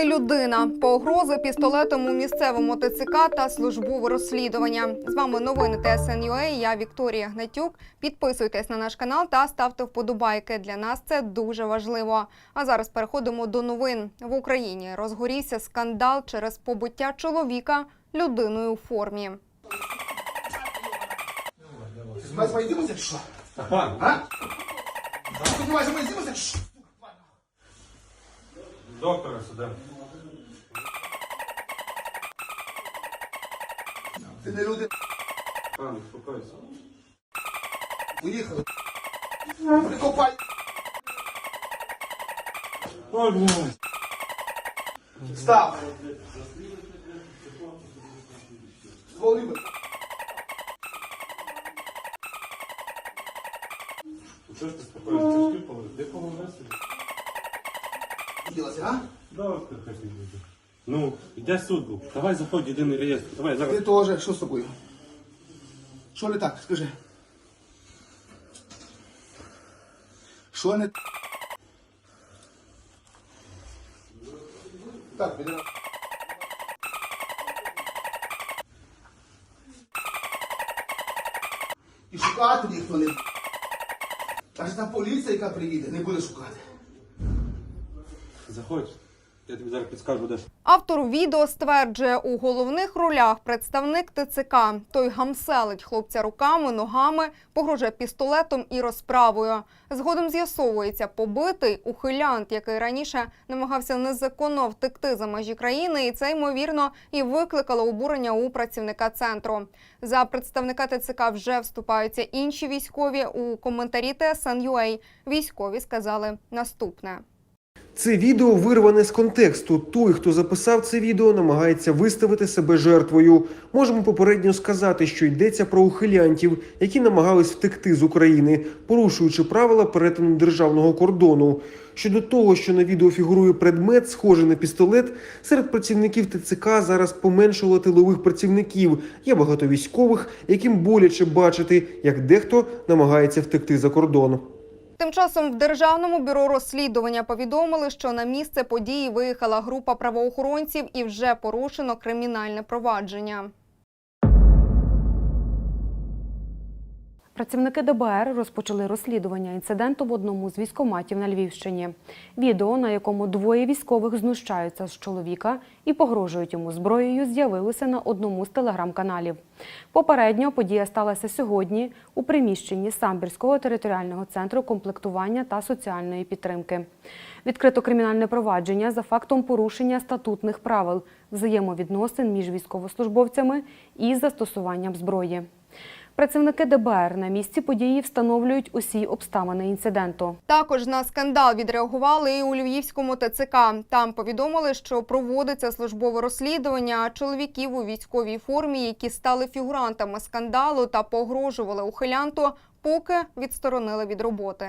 не людина. Погрози пістолетом у місцевому ТЦК та службове розслідування. З вами новини ТСНЮА. Я Вікторія Гнатюк. Підписуйтесь на наш канал та ставте вподобайки. Для нас це дуже важливо. А зараз переходимо до новин. В Україні розгорівся скандал через побиття чоловіка людиною у формі. Спать мои дымы, что? А? Ты понимаешь, мои дымы, что? Доктора сюди. Ти не люди. Пан, успокойся. Уїхали. Прикопай. Ой, блядь. Став. Стволи би. Чого ж ти спокійно? Ти ж положив? Де положився? Ділася, а? Доктор хай не буде. Ну, йде суду. Давай заходь в єдиний реєстр. Давай зараз. Ти теж, що з тобою? Що не так, скажи. Що не так? піде на- І шукати ніхто не. Аж та поліція, яка приїде, не буде шукати. Заходь. Я тобі зараз підскажу, де. Автор відео стверджує, у головних ролях представник ТЦК. Той гамселить хлопця руками, ногами, погрожує пістолетом і розправою. Згодом з'ясовується, побитий ухилянт, який раніше намагався незаконно втекти за межі країни, і це ймовірно і викликало обурення у працівника центру. За представника ТЦК вже вступаються інші військові. У коментарі ТСН.UA військові сказали наступне. Це відео вирване з контексту. Той, хто записав це відео, намагається виставити себе жертвою. Можемо попередньо сказати, що йдеться про ухилянтів, які намагались втекти з України, порушуючи правила перетину державного кордону. Щодо того, що на відео фігурує предмет, схожий на пістолет, серед працівників ТЦК зараз поменшало тилових працівників. Є багато військових, яким боляче бачити, як дехто намагається втекти за кордон. Тим часом в державному бюро розслідування повідомили, що на місце події виїхала група правоохоронців і вже порушено кримінальне провадження. Працівники ДБР розпочали розслідування інциденту в одному з військоматів на Львівщині. Відео, на якому двоє військових знущаються з чоловіка і погрожують йому зброєю, з'явилося на одному з телеграм-каналів. Попередньо подія сталася сьогодні у приміщенні Самбірського територіального центру комплектування та соціальної підтримки. Відкрито кримінальне провадження за фактом порушення статутних правил взаємовідносин між військовослужбовцями і застосуванням зброї. Працівники ДБР на місці події встановлюють усі обставини інциденту. Також на скандал відреагували і у Львівському ТЦК. Там повідомили, що проводиться службове розслідування чоловіків у військовій формі, які стали фігурантами скандалу та погрожували ухилянту, поки відсторонили від роботи.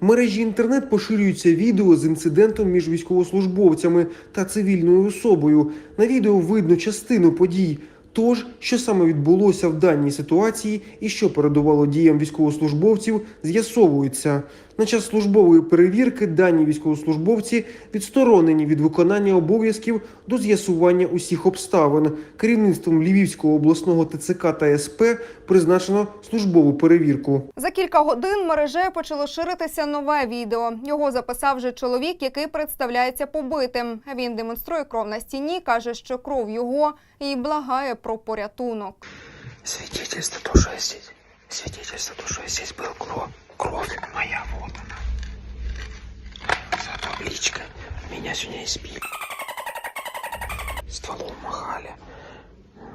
В мережі інтернет поширюються відео з інцидентом між військовослужбовцями та цивільною особою. На відео видно частину подій. Тож, що саме відбулося в даній ситуації і що передувало діям військовослужбовців, з'ясовується. На час службової перевірки дані військовослужбовці відсторонені від виконання обов'язків до з'ясування усіх обставин. Керівництвом Львівського обласного ТЦК та СП призначено службову перевірку. За кілька годин мережею почало ширитися нове відео. Його записав вже чоловік, який представляється побитим. Він демонструє кров на стіні, каже, що кров його і благає про порятунок. Свидетельство то, что я здесь. Свидетельство то, я здесь. Кровь, кровь моя, вот она. За табличкой. Меня сегодня избили. Стволом махали.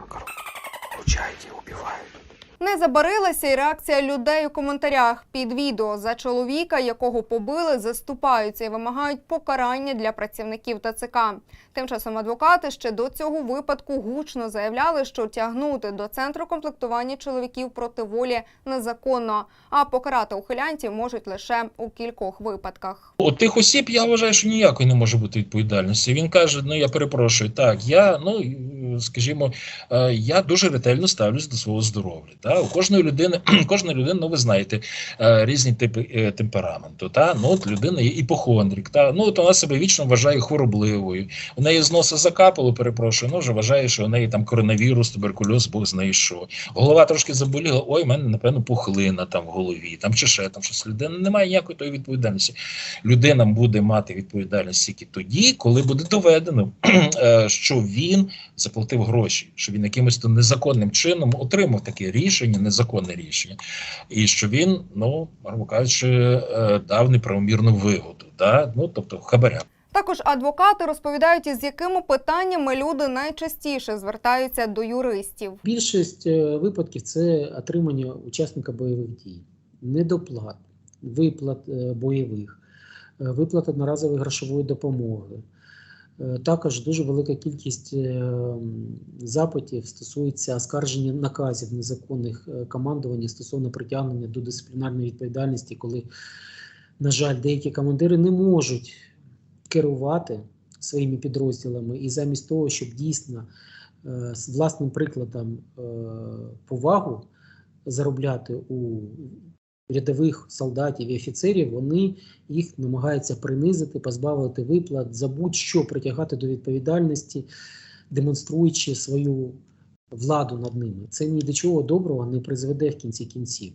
Короче, убивают. Не забарилася і реакція людей у коментарях під відео за чоловіка, якого побили, заступаються і вимагають покарання для працівників ТЦК. Тим часом адвокати ще до цього випадку гучно заявляли, що тягнути до центру комплектування чоловіків проти волі незаконно, а покарати ухилянтів можуть лише у кількох випадках. У тих осіб я вважаю, що ніякої не може бути відповідальності. Він каже: ну я перепрошую, так, я ну скажімо, е, я дуже ретельно ставлюсь до свого здоров'я. Та? У кожної людини, кожної людини, ну ви знаєте, е, різні типи е, темпераменту. Та? Ну, от людина є іпохондрик. Та? Ну, от вона себе вічно вважає хворобливою. У неї з носа закапало, перепрошую, ну вже вважає, що у неї там коронавірус, туберкульоз, Бог знає що. Голова трошки заболіла, ой, в мене, напевно, пухлина там в голові, там чи ще там щось. Людина немає ніякої тої відповідальності. Людина буде мати відповідальність тільки тоді, коли буде доведено, що він заплатив гроші, що він якимось то незаконним чином отримав таке рішення, незаконне рішення, і що він, ну, грубо кажучи, е, дав неправомірну вигоду, да? ну, тобто хабаря. Також адвокати розповідають, із якими питаннями люди найчастіше звертаються до юристів. Більшість е, випадків це отримання учасника бойових дій, недоплат, виплат е, бойових, виплат одноразової грошової допомоги. Е, Також дуже велика кількість е, запитів стосується оскарження наказів незаконних е, командування стосовно притягнення до дисциплінарної відповідальності, коли, на жаль, деякі командири не можуть керувати своїми підрозділами, і замість того, щоб дійсно з власним прикладом повагу заробляти у рядових солдатів і офіцерів, вони їх намагаються принизити, позбавити виплат, за будь-що притягати до відповідальності, демонструючи свою владу над ними. Це ні до чого доброго не призведе в кінці кінців.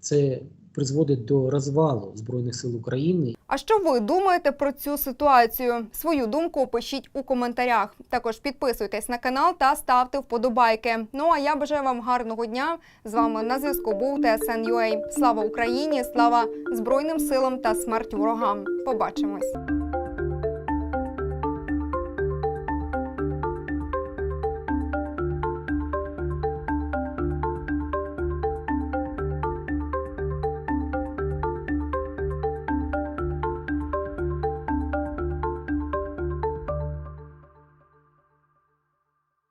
Це призводить до розвалу Збройних сил України А що ви думаєте про цю ситуацію? Свою думку пишіть у коментарях. Також підписуйтесь на канал та ставте вподобайки. Ну а я бажаю вам гарного дня. З вами на зв'язку був ТСН.UA. Слава Україні! Слава Збройним силам та смерть ворогам. Побачимось.